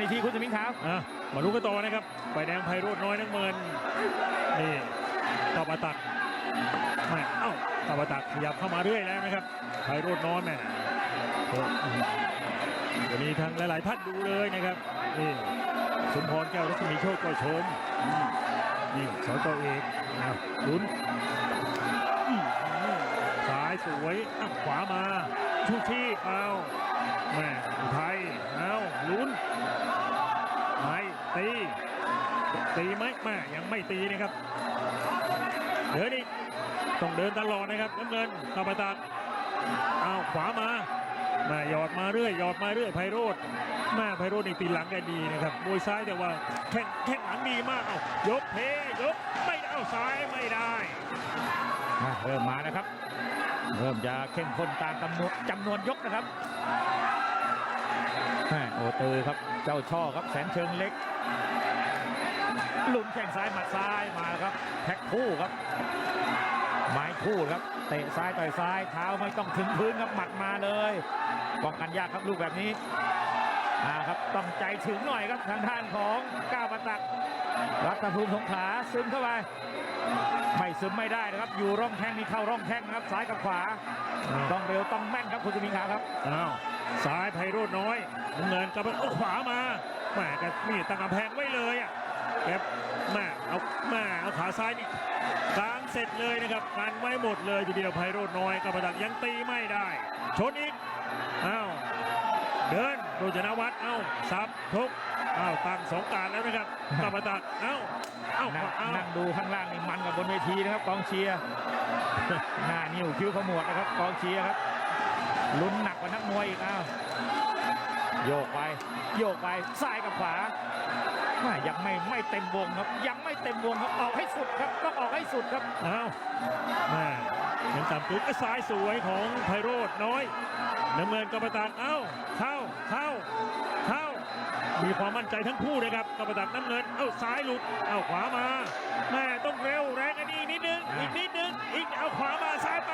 ในทีคุณสมิงขาวอะมาลุ้นกันต่อนะครับไฟแดงไพโรดน้อยนักเมินนี่ตอบอตักแม่เอ้าตอบอตักขยับเข้ามาเรื่อยแล้วนะครับไพโรดน้อยแม่โอ้โหวันนี้ทางหลายๆท่านดูเลยนะครับนี่สมพรแก้วรัศมีโชคก็ชมนี่สจเอกนะลุ้นอืมซ้ายสวยขวามาชูชีพเอาแม่อุทัยเอาลุ้น ตีตีไหมแม่ยังไม่ตีนะครับเดินอีกต้องเดินตลอดนะครับน้ำเงินตาปตักเอาขวามาแม่หยอดมาเรื่อยหยอดมาเรื่อยไพโรธแม่ไพโรธนี่ตีหลังได้ดีนะครับมวยซ้ายแต่ว่าแข้งแข้งหลังดีมากเอายกเทยกไม่เอาซ้ายไม่ได้เริ่มมานะครับ เริ่มจะเข้มข้นตามจำนวนจำนวนยกนะครับโอเตอร์ครับเจ้าช่อครับแสนเชิงเล็ก ลุมแข้งซ้ายหมัดซ้ายมาครับแท็กคู่ครับไม้คู่ครับเตะซ้ายต่อยซ้ายเท้าไม่ต้องถึงพื้นครับหมัดมาเลยป้องกันยากครับลูกแบบนี้อ่าครับต้องใจถึงหน่อยครับทางด้านของก้าวประตัก รัตภูมิสงขาซึมเข้าไปไม่ซึมไม่ได้นะครับ อยู่ร่องแข้งนี่เข้าร่องแข้งนะครับซ้ายกับขวา ต้องเร็วต้องแม่นครับคุณสุมิงขาครับอ้าวซ้ายไพโรธน้อยเงินกับมาเอาขวามาแหม่ก็นี่ตั้งกำแพงไว้เลย เอาแม่เอาขาซ้ายนี่กลางเสร็จเลยนะครับกันไว้หมดเลยทีเดียวไพโรธน้อยกับประดักยังตีไม่ได้ ชนอีกอ้าวเดินโดยชนะวัฒน์เอ้าซับทุกอ้าวตั้งสองการแล้วนะครับกับประดักเอ้าเอ้านั่งเอ้านั่งดูข้างล่างนี่มันกับบนเวทีนะครับกองเชียร์หน้านิ้วคิ้วขมวดนะครับกองเชียร์ครับลุ้นหนักกว่านักมวยอีกอ้าวโยกไป โยกไปซ้ายกับขวา แม่ยังไม่ไม่เต็มวงครับ ยังไม่เต็มวงครับออกให้สุดครับต้องออกให้สุดครับเอ้าแม่ยังต่ำตึกซ้ายสวยของไพโรธน้อยน้ำเงินกรรมตานเอ้าเข้าเข้าเข้า มีความมั่นใจทั้งคู่นะครับกรรมตานน้ำเงิน เอ้าซ้ายหลุดเอ้าขวามาแม่ต้องเร็วแรงอันนี้นิดนึงอีกนิดนึงอีกเอาขวามาซ้ายไป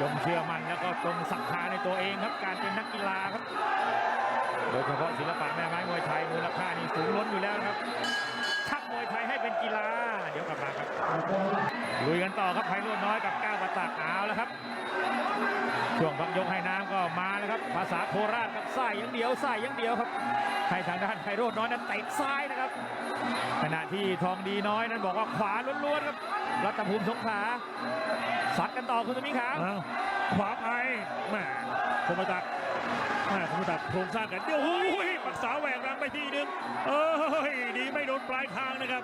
จงเชื่อมั่นแล้วก็จงศรัทธาในตัวเองครับการเป็นนักกีฬาครับ โดยเฉพาะศิลปะแม่ไม้มวยไทยมูลค่านี่สูงล้นอยู่แล้วครับชักมวยไทยให้เป็นกีฬา เดี๋ยวกลับมาครับ ลุยกันต่อครับไพโรจน์น้อยกับก้าวประตักเอาแล้วครับ ช่วงพักยกให้น้ำก็มาแล้วครับ ภาษาโคราชครับใส่ย่างเดียวใส่ย่างเดียวครับให้ทางด้านไพโรจน์น้อยนั้นเตะซ้ายนะครับ ขณะที่ทองดีน้อยนั้นบอกว่าขวาล้วนๆครับรัตภูมิสงขลาสัดกันต่อคุณสมิงขาวขวาไปแม่คมตัก แม่คมตักโครงสร้างกันเดี๋ยวหูยปักษาแหวกรังไปทีนึงเอ้ยดีไม่โดนปลายคางนะครับ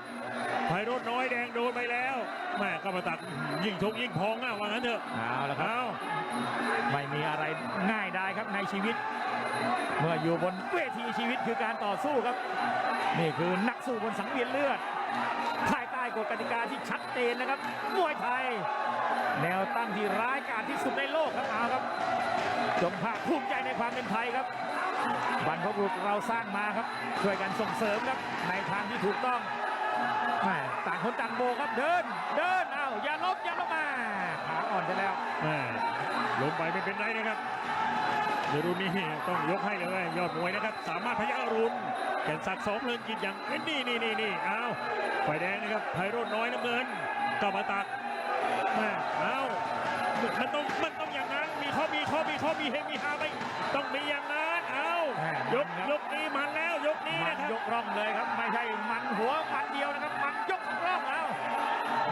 ไพโรธน้อยแดงโดนไปแล้วแม่กรรมตักยิ่งชกยิ่งพองอะว่างั้นเถอะเอาละครับเอาไม่มีอะไรง่ายได้ครับในชีวิต เมื่ออยู่บนเวทีชีวิตคือการต่อสู้ครับ นี่คือนักสู้บนสังเวียนเลือดภายใต้ กฎกติกาที่ชัดเจนนะครับมวยไทย แนวตั้งที่ร้ายกาจที่สุดในโลกครับเอาครับจงภาคภูมิใจในความเป็นไทยครับบรรพบุรุษเราสร้างมาครับ ช่วยกันส่งเสริมครับในทางที่ถูกต้อง แม่ต่างคนต่างโบกครับเดิน เดินเอาอย่าลบอย่าลบมาขาอ่อนจะแล้วแม่ลงไปไม่เป็นไรนะครับเดี๋ยวรุ่นนี้ต้องยกให้เลยยอดมวยนะครับ สามารถพยัคฆ์อรุณแก่นศักดิ์สองเลินกินอย่างนี่นี่นี่นี่เอาไฟแดงนะครับไพโรธน้อยน้ำเงินกรรมตักแม่เอามันต้องมันต้องอย่างนั้นมีข้อมีข้อมีข้อมีเฮมีฮาไป ร่องเลยครับไม่ใช่มันหัวมันเดียวนะครับ มันยกร่องแล้ว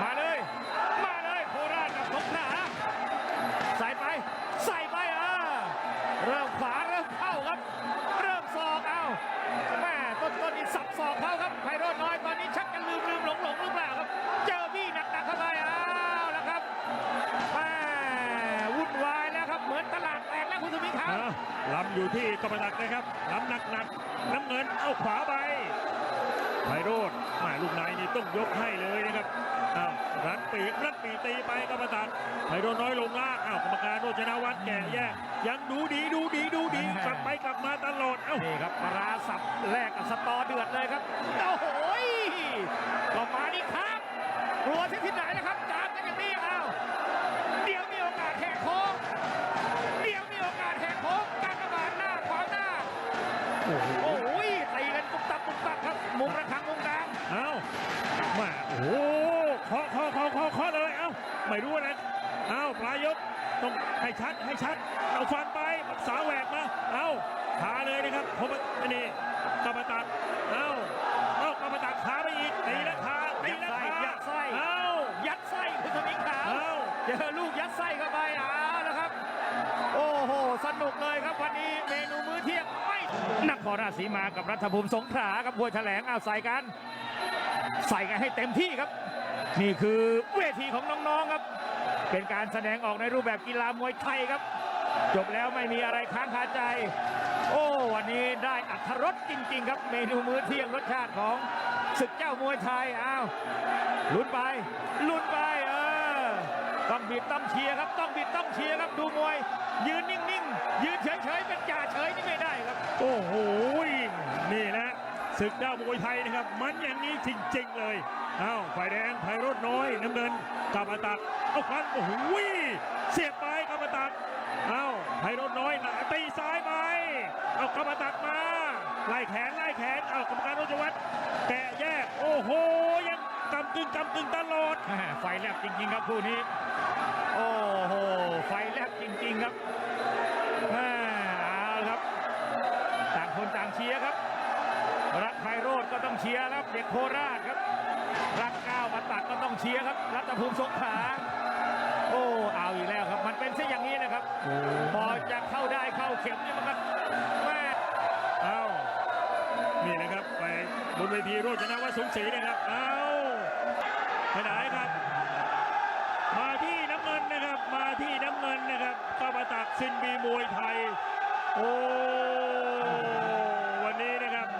มาเลย มาเลยโคราชกับสงขลาใส่ไป ใส่ไปอะเริ่มขวา ลำอยู่ที่กรรมตักนะครับลำหนักหนักๆน้ำเงินเอาขวาไปไพโรธแม่ลูกนายนี่ต้องยกให้เลยนะครับอ้าวรัดปีกรัดปีตีไปกรรมตักไพโรธน้อยลงล่างอ้าวกรรมการโรจนวัฒน์แก่แยกยังดูดีดูดีดูดีกลับไปกลับมาตลอดเอ้านี่ครับปลาร้าสับแลกกับสตอเดือดเลยครับโอ้โหยก็มาดิครับกลัวที่ที่ไหนนะครับ โอ้โหตีกันตุ๊บตับตุ๊บตับครับมุมระฆังวงกลางเอามาโอ้โหเคาะเอข้เคาะเคาะะเลยเอ้าไม่รู้อะไรเอ้าปลายยกต้องให้ชัดให้ชัด เอาฟันไปสาแหวกมา เอาขาเลยนะครับผมนี่กรรตาร นครราชสีมากับรัฐภูมิสงขลาครับมวยแถลงเอาใส่กัน ใส่กันให้เต็มที่ครับ นี่คือเวทีของน้องๆครับ เป็นการแสดงออกในรูปแบบกีฬามวยไทยครับ จบแล้วไม่มีอะไรค้างคาใจ โอ้วันนี้ได้อัธรสจริง ๆ ครับ เมนูมื้อเที่ยงรสชาติของศึกเจ้ามวยไทยอ้าวลุ้นไปลุ้นไปเออต้องบิดต้องเชียร์ครับ ต้องบิดต้องเชียร์ครับดูมวย ยืนนิ่งๆ ยืนเฉยๆเป็นจ่าเฉยนี่ไม่ได้ครับ โอ้โห ศึกดาวมวยไทยนะครับ มันอย่างนี้จริง ๆ เลยเอาฝ่ายแดงไพโรดน้อยน้ำเงินกับอตักเอาฟันโอ้โหเสียบไปกับอตักเอาไพโรดน้อยหนาตีซ้ายไปเอากับอตักมาไล่แขนไล่แขนเอากรรมการรจวัฒน์แกะแยกโอ้โหยังกำกึ่งกำกึ่งตลอดไฟแลบจริง ๆ ครับคู่นี้ โอ้โหไฟแลบจริง ๆ ครับแม่เอาครับ ต่างคนต่างเชียร์ครับ รักไพโรธก็ต้องเชียร์ครับเด็กโคราชครับ รักก้าวมาตักก็ต้องเชียร์ครับ รัตภูมิสงขาโอ้เอาอีกแล้วครับ มันเป็นเช่นอย่างนี้นะครับ พอจะเข้าได้เข้าเข็มนี่มันก็แม่เอานี่นะครับไปบนเวทีโรจนวัฒน์สงศรีนะครับเอาไปไหนครับ มาที่น้ำเงินนะครับ มาที่น้ำเงินนะครับกาบตักซินบีมวยไทย โอ้